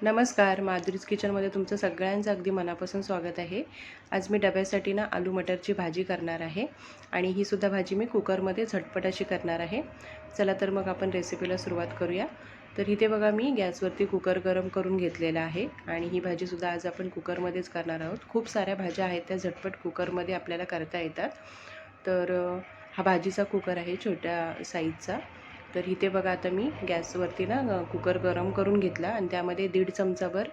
नमस्कार माधुरीज किचनमध्ये तुमचं सगळ्यांचं अगदी मनापासून स्वागत आहे. आज मी डब्यासाठी ना आलू मटरची भाजी करणार आहे आणि ही सुद्धा भाजी मी कुकरमध्ये झटपट अशी करणार आहे. चला तर मग आपण रेसिपीला सुरुवात करूया. तर इथे बघा मी गॅसवरती कुकर गरम करून घेतलेला आहे आणि ही भाजीसुद्धा आज आपण कुकरमध्येच करणार आहोत. खूप साऱ्या भाज्या आहेत त्या झटपट कुकरमध्ये आपल्याला करता येतात. तर हा भाजीचा कुकर आहे छोट्या साईजचा. तर इथे बघा आता मी गॅसवरती ना कुकर गरम करून घेतला आणि त्यामध्ये दीड चमचाभर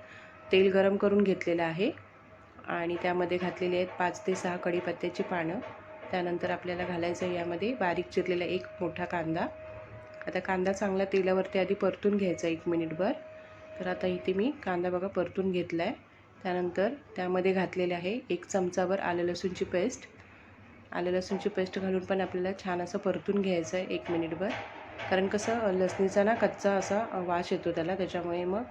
तेल गरम करून घेतलेलं आहे. आणि त्यामध्ये घातलेले आहेत पाच ते सहा कढीपत्त्याची पानं. त्यानंतर आपल्याला घालायचं आहे यामध्ये बारीक चिरलेला एक मोठा कांदा. आता कांदा चांगला तेलावरती आधी परतून घ्यायचा एक मिनिटभर. तर आता इथे मी कांदा बघा परतून घेतला आहे त्यानंतर त्यामध्ये घातलेले आहे एक चमचाभर आलं लसूणची पेस्ट. आलं लसूणची पेस्ट घालून पण आपल्याला छान असं परतून घ्यायचं आहे एक मिनिटभर. कारण कसं लसणीचा ना कच्चा असा वास येतो त्याला त्याच्यामुळे मग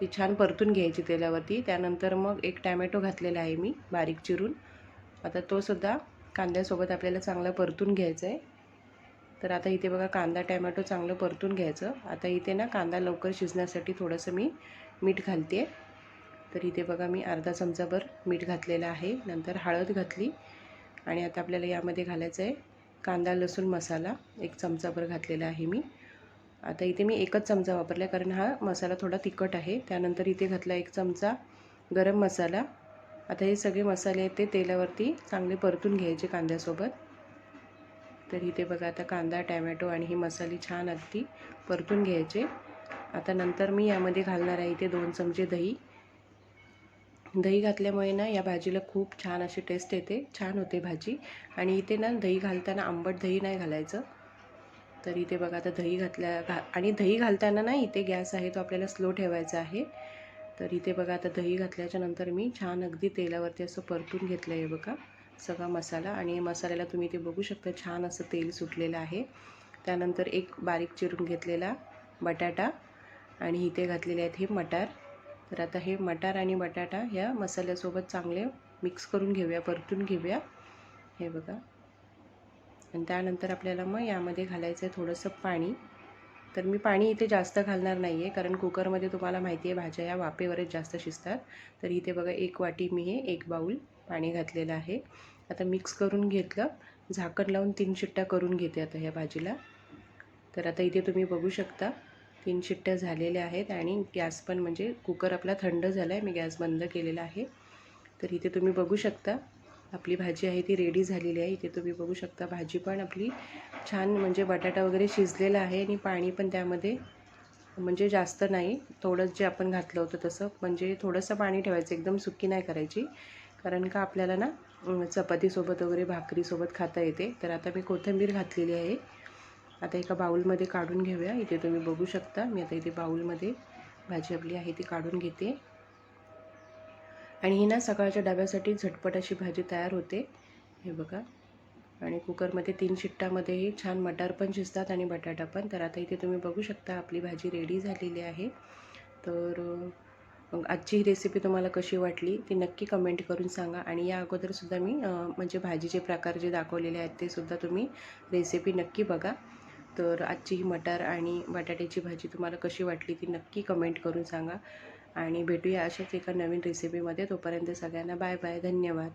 ती छान परतून घ्यायची तेलावरती. त्यानंतर मग एक टॅमॅटो घातलेला आहे मी बारीक चिरून. आता तो सुद्धा कांद्यासोबत आपल्याला चांगला परतून घ्यायचा आहे तर आता इथे बघा कांदा टॅमॅटो चांगलं परतून घ्यायचं. आता इथे ना कांदा लवकर शिजण्यासाठी थोडंसं मी मीठ घालते. तर इथे बघा मी अर्धा चमचाभर मीठ घातलेलं आहे. नंतर हळद घातली. आणि आता आपल्याला यामध्ये घालायचं आहे कांदा लसूण मसाला एक चमचाभर घातलेला आहे मी. आता इथे मी एकच चमचा वापरला आहे कारण हा मसाला थोडा तिखट आहे. त्यानंतर इथे घातला एक चमचा गरम मसाला. आता हे सगळे मसाले आहेत ते तेलावरती चांगले परतून घ्यायचे कांद्यासोबत. तर इथे बघा आता कांदा टॅमॅटो आणि हे मसाले छान अगदी परतून घ्यायचे. आता नंतर मी यामध्ये घालणार आहे इथे दोन चमचे दही. दही घातल्यामुळे ना या भाजीला खूप छान अशी टेस्ट येते. छान होते भाजी. आणि इथे ना दही घालताना आंबट दही नाही घालायचं. तर इथे बघा आता दही घातल्या घा आणि दही घालताना ना इथे गॅस आहे तो आपल्याला स्लो ठेवायचा आहे. तर इथे बघा आता दही घातल्याच्या नंतर मी छान अगदी तेलावरती असं परतून घेतलं आहे बघा. सगळा मसाला आणि मसाल्याला तुम्ही इथे बघू शकता छान असं तेल सुटलेलं आहे. त्यानंतर एक बारीक चिरून घेतलेला बटाटा आणि इथे घातलेले आहेत हे मटार. तर आता हे मटार आणि बटाटा ह्या मसाल्यासोबत चांगले मिक्स करून घेऊया परतून घेऊया. हे बघा. आणि त्यानंतर आपल्याला मग यामध्ये घालायचं आहे थोडंसं पाणी. तर मी पाणी इथे जास्त घालणार नाही आहे कारण कुकरमध्ये तुम्हाला माहिती आहे भाज्या या वाफेवरच जास्त शिजतात. तर इथे बघा एक वाटी मी हे एक बाऊल पाणी घातलेलं आहे. आता मिक्स करून घेतलं झाकण लावून तीन शिट्ट्या करून घेते आता ह्या भाजीला. तर आता इथे तुम्ही बघू शकता तीन शिट्ट्या झालेल्या आहेत आणि गॅस पण म्हणजे कुकर आपला थंड झाला आहे मी गॅस बंद केलेला आहे. तर इथे तुम्ही बघू शकता आपली भाजी आहे ती रेडी झालेली आहे. इथे तुम्ही बघू शकता भाजी पण आपली छान म्हणजे बटाटा वगैरे शिजलेला आहे आणि पाणी पण त्यामध्ये म्हणजे जास्त नाही. थोडंच जे आपण घातलं होतं तसं म्हणजे थोडंसं पाणी ठेवायचं एकदम सुकी नाही करायची. कारण का आपल्याला ना चपातीसोबत वगैरे भाकरीसोबत खाता येते. तर आता मी कोथिंबीर घातलेली आहे. आता एका बाऊलमध्ये काढून घेऊया. इथे तुम्ही बघू शकता. मी आता इथे बाऊलमध्ये भाजी आपली आहे ती काढून घेते. आणि ही ना सकाळच्या डब्यासाठी झटपट अशी भाजी तयार होते. हे बघा. आणि कुकरमध्ये तीन शिट्टामध्येही छान मटार पण शिजतात आणि बटाटा पण. तर आता इथे तुम्ही बघू शकता आपली भाजी रेडी झालेली आहे. तर आजची ही रेसिपी तुम्हाला कशी वाटली ती नक्की कमेंट करून सांगा. आणि या अगोदरसुद्धा मी म्हणजे भाजीचे प्रकार जे दाखवलेले आहेत ते सुद्धा तुम्ही रेसिपी नक्की बघा. तर आजची ही मटार आणि बटाट्याची भाजी तुम्हाला कशी वाटली ती नक्की कमेंट करून सांगा. आणि भेटूया अशाच एका नवीन रेसिपीमध्ये तोपर्यंत सगळ्यांना बाय बाय धन्यवाद.